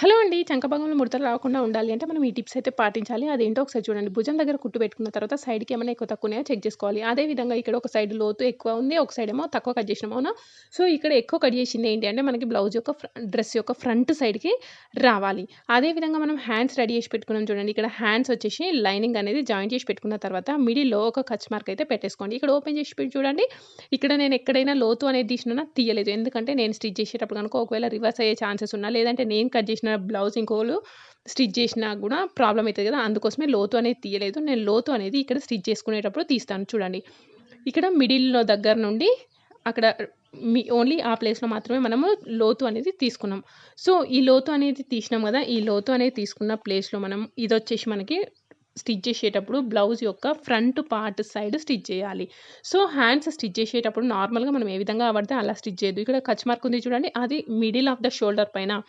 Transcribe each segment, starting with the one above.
Hello అండి. చంకభాగంలో ముడతలు రాకుండా ఉండాలి అంటే మనం ఈ టిప్స్ అయితే పాటించాలి. అదేంటో ఒకసారి చూడండి. భుజం దగ్గర కుట్టు పెట్టుకున్న తర్వాత సైడ్కి ఏమైనా ఎక్కువ తక్కువ ఉన్నాయో చెక్ చేసుకోవాలి. అదే విధంగా ఇక్కడ ఒక సైడ్ లోతు ఎక్కువ ఉంది ఒక సైడ్ ఏమో తక్కువ కట్ చేసినాం అవునా? సో ఇక్కడ ఎక్కువ కట్ చేసింది ఏంటి అంటే మనకి బ్లౌజ్ యొక్క డ్రెస్ యొక్క ఫ్రంట్ సైడ్కి రావాలి. అదే విధంగా మనం హ్యాండ్స్ రెడీ చేసి పెట్టుకున్నాం చూడండి. ఇక్కడ హ్యాండ్స్ వచ్చేసి లైనింగ్ అనేది జాయిన్ చేసి పెట్టుకున్న తర్వాత మిడిల్లో ఒక కచ్ మార్క్ అయితే పెట్టేసుకోండి. ఇక్కడ ఓపెన్ చేసి పెట్టి చూడండి. ఇక్కడ నేను ఎక్కడైనా లోతు అనేది తీసినా తీయలేదు. ఎందుకంటే నేను స్టిచ్ చేసేటప్పుడు కనుక ఒకవేళ రివర్స్ అయ్యే ఛాన్సెస్ ఉన్నా లేదంటే నేను కట్ చేసిన బ్లౌజ్ ఇంకోలు స్టిచ్ చేసినా కూడా ప్రాబ్లం అవుతుంది కదా. అందుకోసమే లోతు అనేది తీయలేదు. నేను లోతు అనేది ఇక్కడ స్టిచ్ చేసుకునేటప్పుడు తీస్తాను. చూడండి. ఇక్కడ మిడిల్లో దగ్గర నుండి అక్కడ మీ ఓన్లీ ఆ ప్లేస్లో మాత్రమే మనము లోతు అనేది తీసుకున్నాం. సో ఈ లోతు అనేది తీసినాం కదా. ఈ లోతు అనేది తీసుకున్న ప్లేస్లో మనం ఇది వచ్చేసి మనకి స్టిచ్ చేసేటప్పుడు బ్లౌజ్ యొక్క ఫ్రంట్ పార్ట్ సైడ్ స్టిచ్ చేయాలి. సో హ్యాండ్స్ స్టిచ్ చేసేటప్పుడు నార్మల్గా మనం ఏ విధంగా పడితే అలా స్టిచ్ చేయదు ఇక్కడ కచ్ మార్క్ ఉంది చూడండి. అది మిడిల్ ఆఫ్ ద షోల్డర్ పైన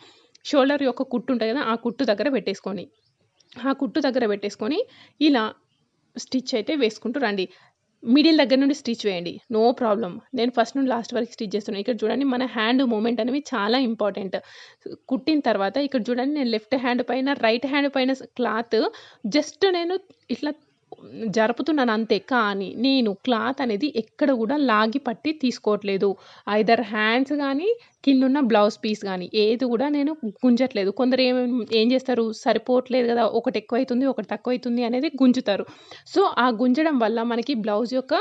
షోల్డర్ యొక్క కుట్టు ఉంటుంది కదా ఆ కుట్టు దగ్గర పెట్టేసుకొని ఆ కుట్టు దగ్గర పెట్టేసుకొని ఇలా స్టిచ్ అయితే వేసుకుంటూ రండి. మిడిల్ దగ్గర నుండి స్టిచ్ వేయండి. No problem. నేను ఫస్ట్ నుండి లాస్ట్ వరకు స్టిచ్ చేస్తున్నాను ఇక్కడ చూడండి మన హ్యాండ్ మూమెంట్ అనేవి చాలా ఇంపార్టెంట్. కుట్టిన తర్వాత ఇక్కడ చూడండి నేను లెఫ్ట్ హ్యాండ్ పైన రైట్ హ్యాండ్ పైన క్లాత్ జస్ట్ నేను ఇట్లా జరుపుతున్నాను అంతే. కానీ నేను క్లాత్ అనేది ఎక్కడ కూడా లాగి పట్టి తీసుకోవట్లేదు. ఐదర్ హ్యాండ్స్ కానీ కిందున్న బ్లౌజ్ పీస్ కానీ ఏది కూడా నేను గుంజట్లేదు. కొందరు ఏం ఏం చేస్తారు? సరిపోవట్లేదు కదా ఒకటి ఎక్కువ అవుతుంది ఒకటి తక్కువ అవుతుంది అనేది గుంజుతారు. సో ఆ గుంజడం వల్ల మనకి బ్లౌజ్ యొక్క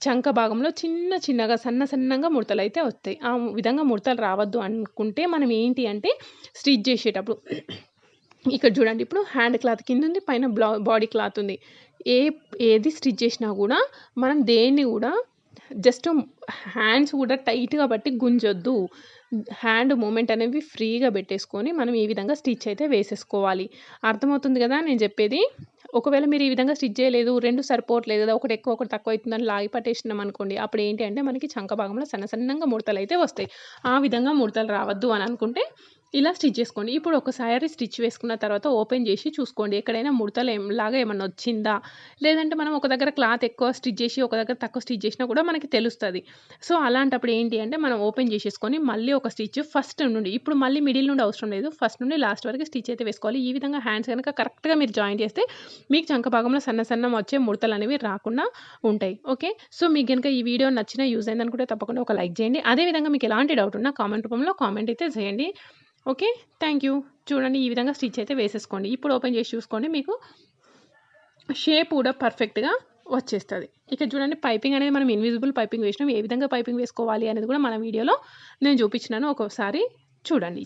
చంక భాగంలో చిన్న చిన్నగా సన్న సన్నగా ముడతలు అయితే వస్తాయి. ఆ విధంగా ముడతలు రావద్దు అనుకుంటే మనం ఏంటి అంటే స్టిచ్ చేసేటప్పుడు ఇక్కడ చూడండి ఇప్పుడు హ్యాండ్ క్లాత్ కింద ఉంది పైన బ్లౌ బాడీ క్లాత్ ఉంది. ఏ ఏది స్టిచ్ చేసినా కూడా మనం దేన్ని కూడా జస్ట్ హ్యాండ్స్ కూడా టైట్గా పట్టి గుంజొద్దు. హ్యాండ్ మూమెంట్ అనేవి ఫ్రీగా పెట్టేసుకొని మనం ఈ విధంగా స్టిచ్ అయితే వేసేసుకోవాలి. అర్థమవుతుంది కదా నేను చెప్పేది? ఒకవేళ మీరు ఈ విధంగా స్టిచ్ చేయలేదు రెండు సరిపోవట్లేదు కదా ఒకటి ఎక్కువ ఒకటి తక్కువ అవుతుందని లాగి పట్టేసినాం అనుకోండి అప్పుడు ఏంటి అంటే మనకి చంక భాగంలో సన్న సన్నంగా ముడతలు అయితే వస్తాయి. ఆ విధంగా ముడతలు రావద్దు అని అనుకుంటే ఇలా స్టిచ్ చేసుకోండి. ఇప్పుడు ఒకసారి స్టిచ్ వేసుకున్న తర్వాత ఓపెన్ చేసి చూసుకోండి. ఎక్కడైనా ముడతలు ఏం లాగా ఏమన్నా వచ్చిందా? లేదంటే మనం ఒక దగ్గర క్లాత్ ఎక్కువ స్టిచ్ చేసి ఒక దగ్గర తక్కువ స్టిచ్ చేసినా కూడా మనకి తెలుస్తుంది. సో అలాంటప్పుడు ఏంటి అంటే మనం ఓపెన్ చేసేసుకొని మళ్ళీ ఒక స్టిచ్ ఫస్ట్ నుండి ఇప్పుడు మళ్ళీ మిడిల్ నుండి అవసరం లేదు. ఫస్ట్ నుండి లాస్ట్ వరకు స్టిచ్ అయితే వేసుకోవాలి. ఈ విధంగా హ్యాండ్స్ కనుక కరెక్ట్గా మీరు జాయిన్ చేస్తే మీకు చంక భాగంలో సన్న సన్న వచ్చే ముడతలు అనేవి రాకుండా ఉంటాయి. ఓకే? సో మీకు కనుక ఈ వీడియో నచ్చిన యూజ్ అయిందనుకుంటే తప్పకుండా ఒక లైక్ చేయండి. అదేవిధంగా మీకు ఎలాంటి డౌట్ ఉన్నా కామెంట్ రూపంలో కామెంట్ అయితే చేయండి. ఓకే? థ్యాంక్ యూ చూడండి ఈ విధంగా స్టిచ్ అయితే వేసేసుకోండి. ఇప్పుడు ఓపెన్ చేసి చూసుకోండి మీకు షేప్ కూడా పర్ఫెక్ట్గా వచ్చేస్తుంది. ఇక చూడండి పైపింగ్ అనేది మనం ఇన్విజిబుల్ పైపింగ్ వేసినాం. ఏ విధంగా పైపింగ్ వేసుకోవాలి అనేది కూడా మన వీడియోలో నేను చూపించినాను. ఒకసారి చూడండి.